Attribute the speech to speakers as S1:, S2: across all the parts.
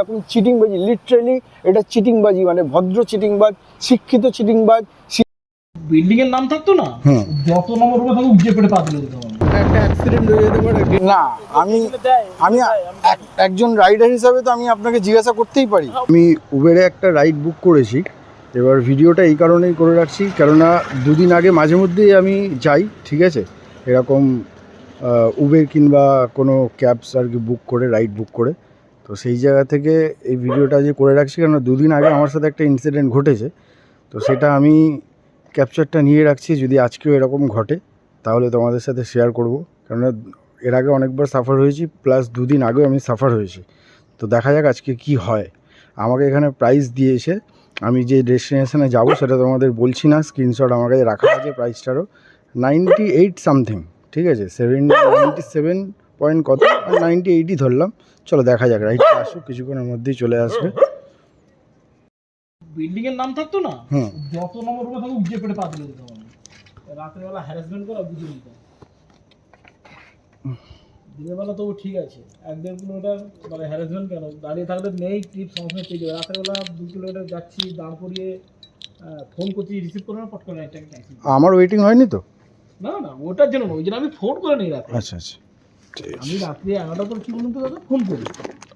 S1: এরকম চিটিংবাজি লিটারেলি এটা চিটিংবাজি মানে ভদ্র চিটিংবাজ শিক্ষিত চিটিংবাজ
S2: বিল্ডিং এর নাম থাকতো না। যত নম্বর উপরে থাকুক উজ্জে পেটে পা
S1: একটা অ্যাক্সিডেন্ট হয়ে যেতে পারে। না আমি আমি এক- একজন রাইডার হিসাবে তো আমি আপনাকে জিজ্ঞাসা করতেই পারি। আমি উবেরে একটা রাইড বুক করেছি। এবার ভিডিওটা এই কারণেই করে রাখছি কেননা দুদিন আগে মাঝে মধ্যেই আমি যাই ঠিক আছে? এরকম উবের কিংবা কোনো ক্যাবস আর কি বুক করে রাইড বুক করে। তো সেই জায়গা থেকে এই ভিডিওটা যে করে রাখছি, কেননা দুদিন আগে আমার সাথে একটা ইনসিডেন্ট ঘটেছে, তো সেটা আমি ক্যাপচারটা নিয়ে রাখছি, যদি আজকেও এরকম ঘটে, তাহলে তোমাদের সাথে শেয়ার করব। কেননা এর আগে অনেকবার সাফার হয়েছি প্লাস দুদিন আগেও আমি সাফার হয়েছি। তো দেখা যাক আজকে কি হয়। আমাকে এখানে প্রাইস দিয়েছে, আমি যে ডেস্টিনেশনে যাব সেটা তোমাদের বলছি না স্ক্রিনশট আমার কাছে রাখা আছে প্রাইসটারও নাইনটি এইট সামথিং ঠিক আছে? সেভেন নাইনটি সেভেন পয়েন্ট কত? নাইনটি এইটই ধরলাম। চলো দেখা যাক রাইটটা আসুক কিছুক্ষণের মধ্যেই চলে আসবে।
S2: বিল্ডিং এর নাম থাকতো না? যত নম্বর উপরে থাকুক উজ্জে পেটে পা তুলে দিতে হবে। রাতের বেলা হ্যারাসমেন্ট করা বুঝিয়ে নিতে দিনের বেলা তবু ঠিক আছে। এক দেড় কিলোমিটার মানে হ্যারাসমেন্ট কেন? দাঁড়িয়ে থাকলে নেই ট্রিপ সমস্যা পেয়ে যাবে। রাতের বেলা দু কিলোমিটার যাচ্ছি দাঁড় করিয়ে ফোন করছি রিসিভ করে না পট করে একটা
S1: আমার ওয়েটিং হয়নি তো?
S2: না না ওটার জন্য ওই জন্য আমি ফোন করে নিই রাতে।
S1: আচ্ছা আচ্ছা।
S2: আমি রাত্রে এগারোটা পর কি বলুন তো দাদা? ফোন করি।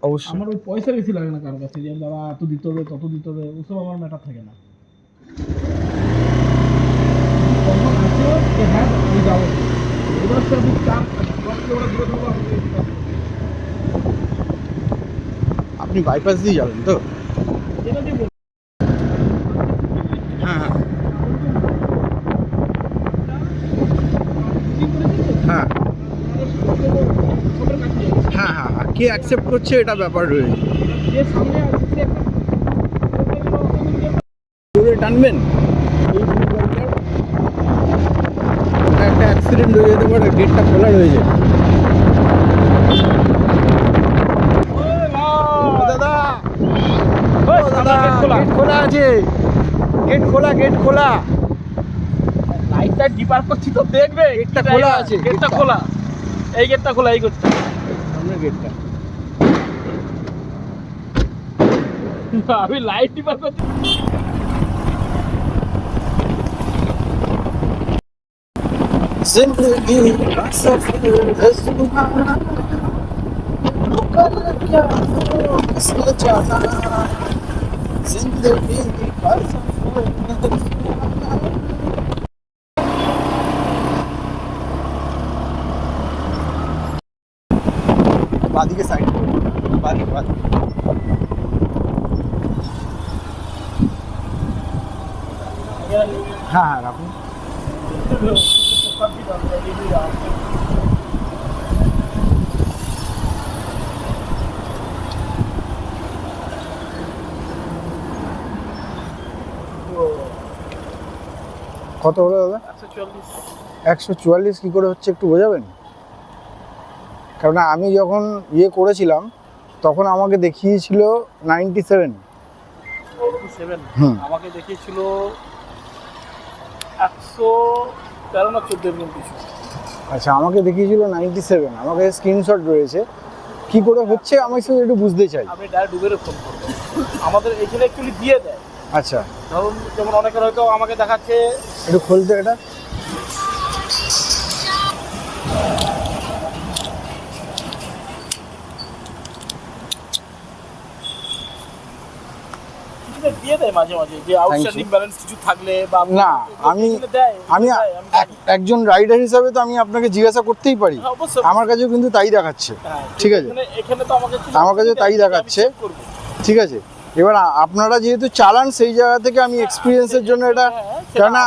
S1: অবশ্যই।
S2: আমার ওই পয়সা বেশি লাগে না কারোর কাছে যে দাদা এত দিতে হবে তত দিতে হবে ওসব আমার ম্যাটার থাকে না। হ্যাঁ যাব। এবার
S1: আপনি বাইপাস দিয়ে যাবেন তো
S2: যেটা যে বলছি,
S1: হ্যাঁ হ্যাঁ
S2: ঠিক করেছি তো?
S1: হ্যাঁ
S2: সবার কাছে যাব।
S1: হ্যাঁ হ্যাঁ আর কে অ্যাকসেপ্ট করছে এটা ব্যাপার রয়েছে টানবেন? একটা অ্যাক্সিডেন্ট হয়ে যেতে পারে গেটটা খোলা রয়েছে খোলা। আছে। গেট খোলা গেট খোলা।
S2: লাইটটা ডিপার করছি তো দেখবে?
S1: গেটটা খোলা আছে,
S2: গেটটা। খোলা। এই গেটটা খোলা এই গেটটা घेतला आम्ही लाईट डिपार्टमेंट
S1: ज़िंदगी सफ़र खजुरा मुकर क्या किसने जाना। ज़िंदगी का सफ़र বাদিকে সাইড বাদিকে বাদিকে। হ্যাঁ হ্যাঁ রাখুন। কত হলো দাদা?
S2: একশো
S1: একশো চুয়াল্লিশ কী করে হচ্ছে একটু বোঝাবেন? কারণ আমি যখন ইয়ে করেছিলাম তখন আমাকে দেখিয়েছিল নাইনটি সেভেন
S2: আমাকে দেখিয়েছিল একশো তেরো না চোদ্দ এরকম কিছু।
S1: আচ্ছা আমাকে দেখিয়েছিল নাইনটি সেভেন আমাকে স্ক্রিনশট রয়েছে। কি করে হচ্ছে আমি শুধু একটু বুঝতে চাই।
S2: আপনি ডাইরেক্ট উবেরে ফোন করবেন আমাদের এখানে অ্যাকচুয়ালি দিয়ে দেয়।
S1: আচ্ছা।
S2: ধরুন যেমন অনেকের হয়তো আমাকে দেখাচ্ছে
S1: একটু খুলতে এটা
S2: কিছুটা দিয়ে দেয় মাঝে মাঝে যে আউটস্ট্যান্ডিং ব্যালেন্স কিছু থাকলে বা
S1: না, আমি- আমি একজন রাইডার হিসাবে তো আমি আপনাকে জিজ্ঞাসা করতেই পারি।
S2: হ্যাঁ,
S1: আমার কাছেও কিন্তু তাই দেখাচ্ছে।
S2: হ্যাঁ,
S1: ঠিক আছে।
S2: এখানে এখানে তো আমাকে
S1: আমার কাছে তাই দেখাচ্ছে। ঠিক আছে? এবার আপনারা যেহেতু চালান সেই জায়গা থেকে আমি এক্সপিরিয়েন্সের জন্য এটা
S2: হ্যাঁ,
S1: কেননা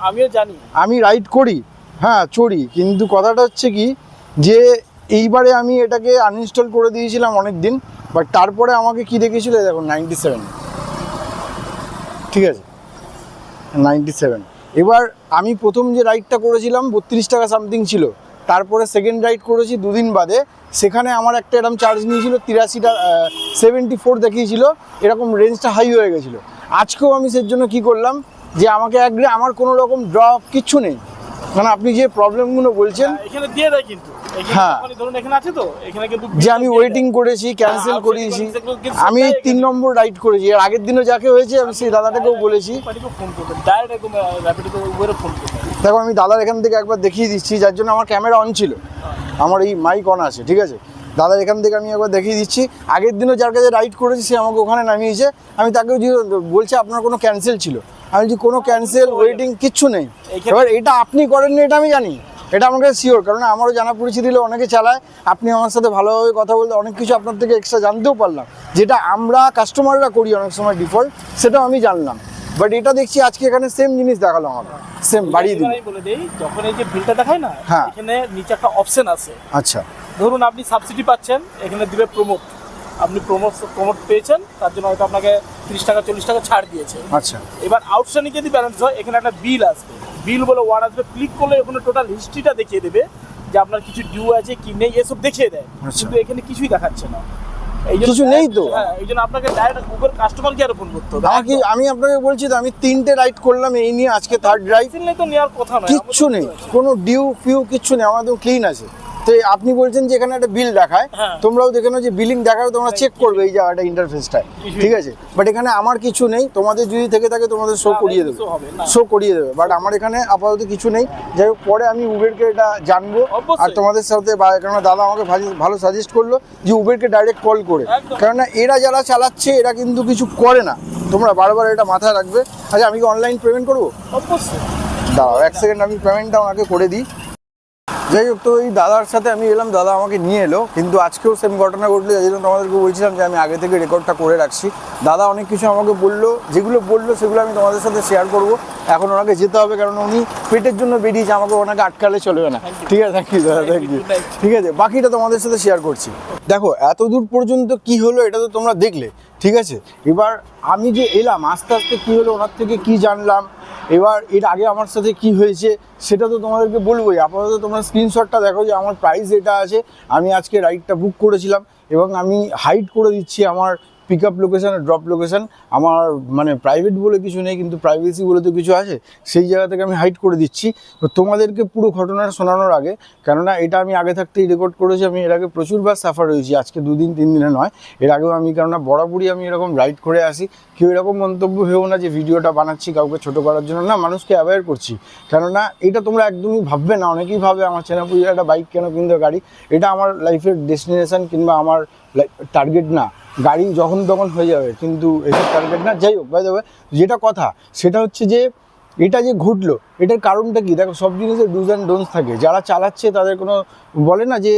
S2: আমিও- জানি।
S1: আমি রাইড করি। হ্যাঁ চড়ি। কিন্তু কথাটা হচ্ছে কি যে এইবারে আমি এটাকে আনইনস্টল করে দিয়েছিলাম অনেক দিন বাট তারপরে আমাকে কি দেখেছিল দেখুন নাইনটি সেভেন ঠিক আছে? নাইনটি সেভেন এবার আমি প্রথম যে রাইডটা করেছিলাম বত্রিশ টাকা সামথিং ছিল তারপরে সেকেন্ড রাইড করেছি দুদিন বাদে সেখানে আমার একটা এরকম চার্জ নিয়েছিল তিরাশিটা সেভেন্টি ফোর দেখিয়েছিল এরকম রেঞ্জটা হাই হয়ে গেছিল। আজকেও আমি সের জন্য কি করলাম যে আমাকে একগ্রে আমার কোনো রকম ড্রপ কিচ্ছু নেই। মানে আপনি যে প্রবলেমগুলো বলছেন
S2: হ্যাঁ, এখানে দিয়ে দেয় কিন্তু।
S1: হ্যাঁ। যে আমি ওয়েটিং করেছি ক্যান্সেল
S2: হ্যাঁ,
S1: করিয়েছি আমি তিন নম্বর রাইড করেছি। এর আগের দিনও যাকে হয়েছে আমি সেই দাদাটাকেও বলেছি। দেখো আমি দাদার এখান থেকে একবার দেখিয়ে দিচ্ছি যার জন্য আমার ক্যামেরা অন ছিল। আমার এই মাইক অন আছে ঠিক আছে? দাদার এখান থেকে আমি একবার দেখিয়ে দিচ্ছি। আগের দিনও যার কাছে রাইড করেছি সে আমাকে ওখানে নামিয়েছে। আমি তাকেও বলছে আপনার কোনো ক্যান্সেল ছিল। আমি বলছি কোনো ক্যান্সেল ওয়েটিং কিচ্ছু নেই। এবার এটা আপনি করেননি এটা আমি জানি। এটা আমাকে শিওর কারণ আমারও জানা পরিচিতি দিলে অনেকে চালায়। আপনি আমার সাথে ভালোভাবে কথা বলতে অনেক কিছু আপনার থেকে এক্সট্রা জানতেও পারলাম। যেটা আমরা কাস্টমাররা করি অনেক সময় ডিফল্ট সেটাও আমি জানলাম। বাট এটা দেখছি আজকে এখানে সেম জিনিস দেখাল আমাকে। সেম বাড়িয়ে
S2: আমি বলে দিই যখন এই যে বিলটা দেখায় না
S1: হ্যাঁ।
S2: এখানে নিচে একটা অপশন আছে।
S1: আচ্ছা।
S2: ধরুন আপনি সাবসিডি পাচ্ছেন এখানে দিবে প্রমোট আপনি প্রমোট প্রমোট পেয়েছেন তার জন্য হয়তো আপনাকে তিরিশ টাকা চল্লিশ টাকা ছাড় দিয়েছে।
S1: আচ্ছা।
S2: এবার আউটস্ট্যান্ডিং যদি ব্যালেন্স হয় এখানে একটা বিল আসবে। বিল বলে ওয়ান আসবে ক্লিক করলে ওখানে টোটাল হিস্ট্রিটা দেখিয়ে দেবে যে আপনার কিছু ডিউ আছে কি নেই এসব দেখিয়ে দেয়।
S1: আচ্ছা।
S2: কিন্তু এখানে কিছুই দেখাচ্ছে না।
S1: কিছু নেই তো?
S2: হ্যাঁ এই জন্য আপনাকে ডাইরেক্ট উবের কাস্টমার কেয়ারে ফোন করতে হবে।
S1: আমি আপনাকে বলছি তো আমি তিনটে রাইড করলাম এই নিয়ে আজকে থার্ড
S2: নিয়ে তো নেওয়ার কথা নয়
S1: কিচ্ছু নেই কোনো ডিউ ফিউ কিচ্ছু নেই আমাদের ক্লিন আছে। তো আপনি বলছেন যে এখানে একটা বিল দেখায়।
S2: হ্যাঁ।
S1: তোমরাও দেখে নাও যে বিলিং দেখায় তোমরা চেক করবে এই জায়গাটা ইন্টারফেসটায় ঠিক আছে? বাট এখানে আমার কিছু নেই তোমাদের যদি থেকে থাকে তোমাদের শো করিয়ে দেবে। শো করিয়ে দেবে। বাট আমার এখানে আপাতত কিছু নেই। যাই হোক পরে আমি উবেরকে এটা জানব। আর তোমাদের সাথে বা কেননা দাদা আমাকে ভালো- সাজেস্ট করল যে উবেরকে ডাইরেক্ট কল করে। কেননা এরা যারা চালাচ্ছে এরা কিন্তু কিছু করে না। তোমরা বারবার এটা মাথায় রাখবে। আচ্ছা আমি কি অনলাইন পেমেন্ট করব? দাঁড়াও এক সেকেন্ড আমি পেমেন্টটা ওনাকে করে দিই। যাই হোক তো এই দাদার সাথে আমি এলাম দাদা আমাকে নিয়ে এলো। কিন্তু আজকেও সেম ঘটনা ঘটলো যাই জন্য তোমাদেরকে বলছিলাম যে আমি আগে থেকে রেকর্ডটা করে রাখছি। দাদা অনেক কিছু আমাকে বলল যেগুলো বলল সেগুলো আমি তোমাদের সাথে শেয়ার করব। এখন ওনাকে যেতে হবে কারণ উনি পেটের জন্য বেরিয়েছে আমাকে ওনাকে আটকালে চলবে না। ঠিক আছে থ্যাংক ইউ দাদা থ্যাংক ইউ ঠিক আছে বাকিটা তোমাদের সাথে শেয়ার করছি। দেখো এত দূর পর্যন্ত কি হলো এটা তো তোমরা দেখলে। ঠিক আছে এবার আমি যে এলাম আস্তে আস্তে কি হলো ওনার থেকে কি জানলাম? এবার এর আগে আমার সাথে কি হয়েছে, সেটা তো তোমাদেরকে বলবোই। আপাতত তোমরা স্ক্রিনশটটা দেখো যে আমার প্রাইস এটা আছে। আমি আজকে রাইডটা বুক করেছিলাম এবং আমি হাইড করে দিচ্ছি আমার pick up location drop location আমার মানে প্রাইভেট বলে কিছু নেই, কিন্তু প্রাইভেসি বলে তো কিছু আছে, সেই জায়গা থেকে আমি হাইড করে দিচ্ছি। তো তোমাদেরকে পুরো ঘটনাটা শোনানোর আগে, কেননা এটা আমি আগে থাকতেই রেকর্ড করেছি, আমি এর আগে প্রচুরবার সাফার হয়েছি, আজকে দুদিন, তিন দিনে নয়, এর আগেও আমি, কেননা বরাবরই আমি এরকম রাইড করে আসি, কেউ এরকম মন্তব্য ভেবো না যে ভিডিওটা বানাচ্ছি কাউকে ছোটো করার জন্য, না, মানুষকে অ্যাওয়্যার করছি। কেননা এটা তোমরা একদমই ভাববে না, অনেকেই ভাবে আমার চেনাপুজোর একটা বাইক কেন কিনতে গাড়ি, এটা আমার লাইফের ডেস্টিনেশন কিংবা আমার টার্গেট না। গাড়ি যখন তখন হয়ে যাবে, কিন্তু এটা টার্গেট না। যাই হোক যেটা কথা, সেটা হচ্ছে যে, এটা যে ঘটলো এটার কারণটা কি? দেখো, সব জিনিসের ডুজ অ্যান্ড ডোন্স থাকে। যারা চালাচ্ছে, তাদের কোনো বলে না যে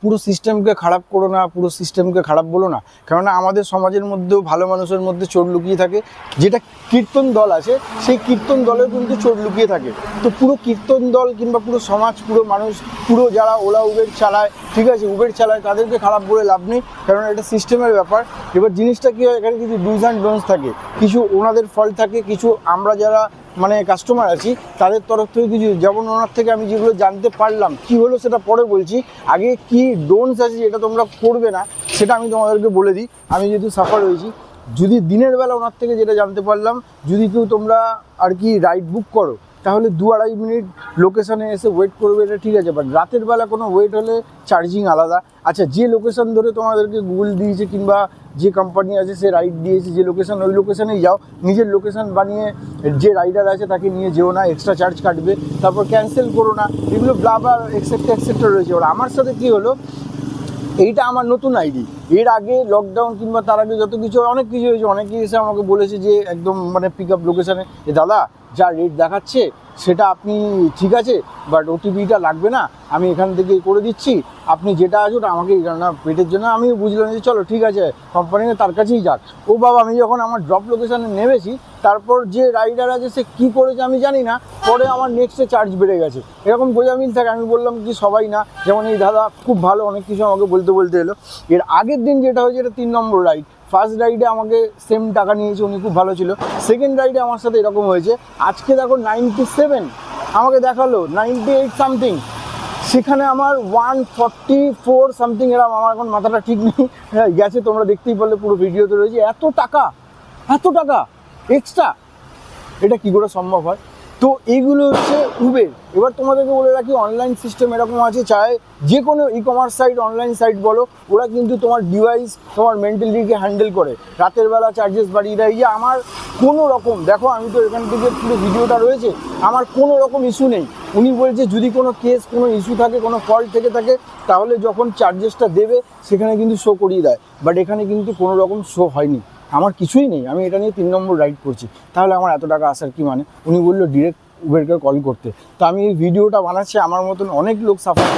S1: পুরো সিস্টেমকে খারাপ করো না, পুরো সিস্টেমকে খারাপ বলো না। কেননা আমাদের সমাজের মধ্যেও ভালো মানুষের মধ্যে চোর লুকিয়ে থাকে। যেটা কীর্তন দল আছে, সেই কীর্তন দলেও কিন্তু চোর লুকিয়ে থাকে। তো পুরো কীর্তন দল কিংবা পুরো সমাজ, পুরো মানুষ, পুরো যারা ওলা উবের চালায়, ঠিক আছে, উবের চালায়, তাদেরকে খারাপ বলে লাভ নেই। কারণ এটা সিস্টেমের ব্যাপার। এবার জিনিসটা কী হয়, এখানে কিছু ডুজ অ্যান্ড ডোন্স থাকে, কিছু ওনাদের ফল্ট থাকে, কিছু আমরা যারা মানে কাস্টমার আছি, তাদের তরফ থেকে কিছু, যেমন ওনার থেকে আমি যেগুলো জানতে পারলাম, কি হলো সেটা পরে বলছি। আগে কি ডোনস আছে যেটা তোমরা করবে না, সেটা আমি তোমাদেরকে বলে দিই। আমি যেহেতু সাফার হয়েছি, যদি দিনের বেলা ওনার থেকে যেটা জানতে পারলাম, যদি কেউ তোমরা আর কি রাইড বুক করো তাহলে দু আড়াই মিনিট লোকেশনে এসে ওয়েট করবে এটা ঠিক আছে বাট রাতের বেলা কোনো ওয়েট হলে চার্জিং আলাদা। আচ্ছা যে লোকেশন ধরে তোমাদেরকে গুগল দিয়েছে কিংবা যে কোম্পানি আছে সে রাইড দিয়েছে, যে লোকেশন ওই লোকেশনেই যাও। নিজের লোকেশন বানিয়ে যে রাইডার আছে তাকে নিয়ে যেও না এক্সট্রা চার্জ কাটবে, তারপর ক্যান্সেল করো না, এগুলো ব্লাবার এক্সেপ্ট এক্সেপ্ট রয়েছে। ওরা আমার সাথে কী হলো, এইটা আমার নতুন আইডি এর আগে লকডাউন কিংবা তার আগে যত কিছু অনেক কিছু হয়েছে। অনেকেই এসে আমাকে বলেছে যে একদম মানে পিক আপ লোকেশানে দাদা যা রেট দেখাচ্ছে, সেটা আপনি ঠিক আছে বাট ওটিপিটা লাগবে না, আমি এখান থেকে করে দিচ্ছি। আপনি যেটা আছে ওটা আমাকে না পেটের জন্য আমি বুঝলাম যে চলো ঠিক আছে কোম্পানিতে তার কাছেই যাক। ও বাবা, আমি যখন আমার ড্রপ লোকেশানে নেমেছি, তারপর যে রাইডার আছে সে কী করেছে আমি জানি না, পরে আমার নেক্সটে চার্জ বেড়ে গেছে। এরকম বোঝা মিল থাকে, আমি বললাম কি সবাই না, যেমন এই দাদা খুব ভালো, অনেক কিছু আমাকে বলতে বলতে এলো। এর আগের দিন যেটা হয়েছে, এটা তিন নম্বর রাইড ফার্স্ট রাইডে আমাকে সেম টাকা নিয়েছে, উনি খুব ভালো ছিল। সেকেন্ড রাইডে আমার সাথে এরকম হয়েছে। আজকে দেখো নাইনটি সেভেন আমাকে দেখাল নাইনটি এইট সামথিং সেখানে আমার ওয়ান ফর্টি ফোর সামথিং এরকম আমার এখন মাথাটা ঠিক নেই। হ্যাঁ গেছে, তোমরা দেখতেই পারলে পুরো ভিডিওতে রয়েছে। এত টাকা এত টাকা এক্সট্রা এটা কি করে সম্ভব হয়? তো এইগুলো হচ্ছে উবের এবার তোমাদেরকে বলে রাখি অনলাইন সিস্টেম এরকম আছে, চায় যে কোনো e commerce site online site বলো, ওরা কিন্তু তোমার ডিভাইস তোমার মেন্টালিটিকে হ্যান্ডেল করে। রাতের বেলা চার্জেস বাড়িয়ে দেয়। যে আমার কোনো রকম, দেখো, আমি তো এখান থেকে পুরো ভিডিওটা রয়েছে, আমার কোনো রকম ইস্যু নেই। উনি বলছে, যদি কোনো কেস কোনো ইস্যু থাকে, কোনো ফল্ট থেকে থাকে, তাহলে যখন চার্জেসটা দেবে, সেখানে কিন্তু শো করিয়ে দেয়। বাট এখানে কিন্তু কোনো রকম শো হয়নি। আমার কিছুই নেই, আমি এটা নিয়ে তিন নম্বর রাইড করছি। তাহলে আমার এত টাকা আসার কি মানে? উনি বলল ডিরেক্ট উবেরকে কল করতে। তো আমি এই ভিডিওটা বানাচ্ছি, আমার মতন অনেক লোক সাফার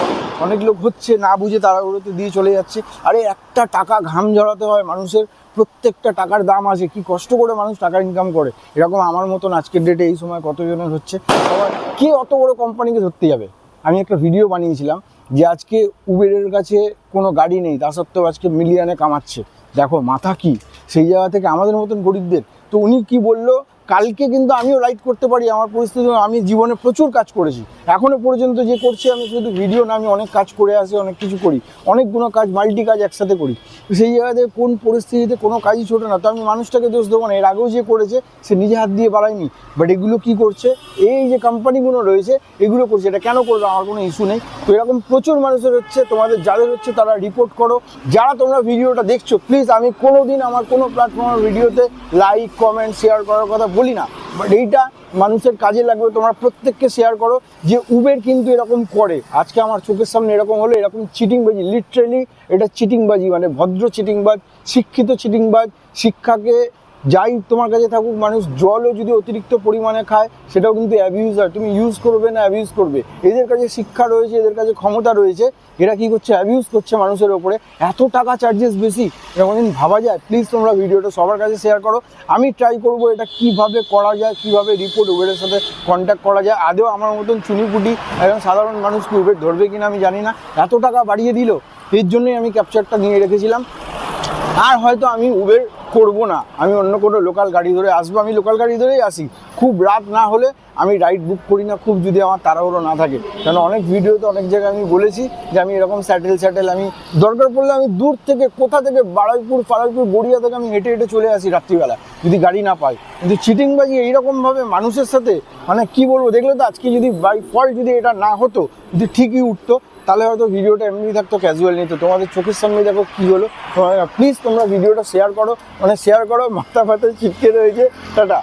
S1: অনেক লোক হচ্ছে না বুঝে তাড়াহুড়োতে দিয়ে চলে যাচ্ছে। আরে, একটা টাকা ঘাম ঝরাতে হয় মানুষের, প্রত্যেকটা টাকার দাম আছে কি কষ্ট করে মানুষ টাকা ইনকাম করে। এরকম আমার মতন আজকের ডেটে এই সময় কতজনের হচ্ছে? সবার কে অত বড় কোম্পানিকে ধরতে যাবে? আমি একটা ভিডিও বানিয়েছিলাম যে আজকে উবেরের কাছে কোনো গাড়ি নেই, তা সত্ত্বেও আজকে মিলিয়নে কামাচ্ছে। দেখো মাথা কি? সেই জায়গা থেকে আমাদের মতন গরিবদের। তো উনি কি বলল? কালকে কিন্তু আমিও রাইড করতে পারি আমার পরিস্থিতি, আমি জীবনে প্রচুর কাজ করেছি। এখনও পর্যন্ত যে করছি, আমি শুধু ভিডিও না, আমি অনেক কাজ করে আসি, অনেক কিছু করি। অনেকগুলো কাজ মাল্টি কাজ একসাথে করি। সেই জায়গাতে কোন পরিস্থিতিতে কোনো কাজই ছোটো না, তো আমি মানুষটাকে দোষ দেবো না। এর আগেও যে করেছে, সে নিজে হাত দিয়ে বাড়ায়নি। বাট এগুলো কি করছে? এই যে কোম্পানিগুলো রয়েছে, এগুলো করছে। এটা কেন করবে আমার কোনো ইস্যু নেই। তো এরকম প্রচুর মানুষের হচ্ছে, তোমাদের যাদের হচ্ছে, তারা রিপোর্ট করো। যারা তোমরা ভিডিওটা দেখছ প্লিজ আমি কোনো দিন আমার কোনো প্ল্যাটফর্মের ভিডিওতে লাইক কমেন্ট শেয়ার করার কথা বলি না বাট এইটা মানুষের কাজে লাগবে, তোমরা প্রত্যেককে শেয়ার করো যে উবের কিন্তু এরকম করে। আজকে আমার চোখের সামনে এরকম হলো, এরকম চিটিংবাজি লিটারেলি এটা চিটিংবাজি মানে ভদ্র চিটিংবাজ, শিক্ষিত চিটিংবাজ, শিক্ষাকে যাই তোমার কাছে থাকুক, মানুষ জলও যদি অতিরিক্ত পরিমাণে খায়, সেটাও কিন্তু অ্যাবিউজ হয়। তুমি ইউজ করবে না অ্যাবিউজ করবে। এদের কাছে শিক্ষা রয়েছে, এদের কাছে ক্ষমতা রয়েছে। এরা কি করছে? অ্যাবিউজ করছে মানুষের ওপরে। এত টাকা চার্জেস বেশি, এটা কোনোদিন ভাবা যায়? প্লিজ তোমরা ভিডিওটা সবার কাছে শেয়ার করো। আমি ট্রাই করব এটা কীভাবে করা যায়, কীভাবে রিপোর্ট উবেরের সাথে কন্ট্যাক্ট করা যায়। আদেও আমার মতন চুনিপুটি একজন সাধারণ মানুষ কি উবের ধরবে কিনা আমি জানি না। এত টাকা বাড়িয়ে দিল, এর জন্যই আমি ক্যাপচারটা নিয়ে রেখেছিলাম। আর হয়তো আমি উবের করব না। আমি অন্য কোনো লোকাল গাড়ি ধরে আসব, আমি লোকাল গাড়ি ধরেই আসি। খুব রাত না হলে আমি রাইড বুক করি না, খুব যদি আমার তাড়াহুড়ো না থাকে। কেন, অনেক ভিডিওতে অনেক জায়গায় আমি বলেছি যে আমি এরকম স্যাটেল স্যাটেল আমি দরকার পড়লে আমি দূর থেকে, কোথা থেকে, বারুইপুর, ফারাইপুর, গড়িয়া থেকে আমি হেঁটে হেঁটে চলে আসি রাত্রিবেলা, যদি গাড়ি না পাই। কিন্তু চিটিংবাজি এইরকমভাবে মানুষের সাথে মানে কি বলব, দেখলে তো আজকে যদি বাই ফল্ট যদি এটা না হতো, যদি ঠিকই উঠতো তাহলে হয়তো ভিডিওটা এমনি থাকতো ক্যাজুয়াল নিতো। তোমাদের চোখের সামনে দেখো কী হলো। প্লিজ তোমরা ভিডিওটা শেয়ার করো। মানে শেয়ার করো, মাথা ফাতে চিটকে রয়েছে। টাটা।